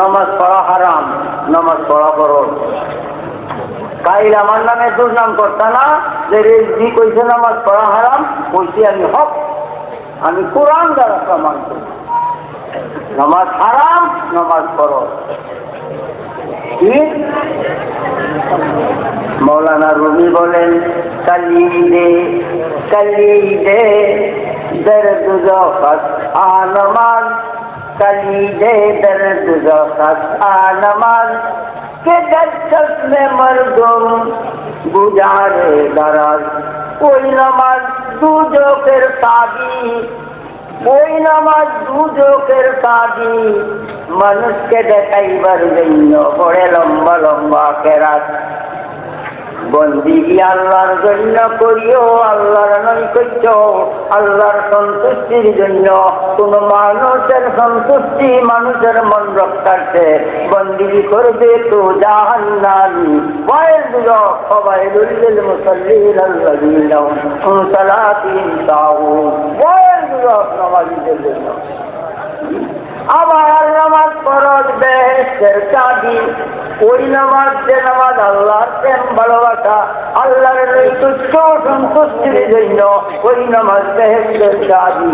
নামাজ পড়া হারাম, নামাজ পড়া করো কাইল আমার নামে দুর্নাম করতা না, যে রেজি কইছে নামাজ পড়া হারাম, কইছি আমি হক। আমি কোরআন দ্বারা প্রমাণ করি। নামাজ হারাম, নামাজ পড়ো। ঠিক? মৌলানা রুমি বলেন কালি দে কালি দে, দর্দ জফত کلیجے درد زخص آنماز کے دستس میں مردم گزارے دراز کوئی نماز دو جو پھر تادی ওই নামাজ দুজকের কাজী মানুষকে দেখাইবার জন্য বড় লম্বা লম্বা কেরাত বন্দিগি আল্লাহর জন্য করিও? আল্লাহর নৈকট্য, আল্লাহর সন্তুষ্টির জন্য। কোন মানুষের সন্তুষ্টি মানুষের মন রক্ষার্থে বন্দিগি করবে তো জাহান্নামি। ভয়ের দিল সবাই লুল্লিল মুসল্লিল আল্লাযীনা হুম সালাতিন তাহু ভয়ের দিল নমাজীদের জন্য আবার নামাজ ফরজ বেহেস্তের চাবি। ওই নামাজ যে নামাজ আল্লাহর প্রেম ভালোবাসা আল্লাহর সন্তুষ্টির জন্য ওই নামাজ বেহেস্তের চাবি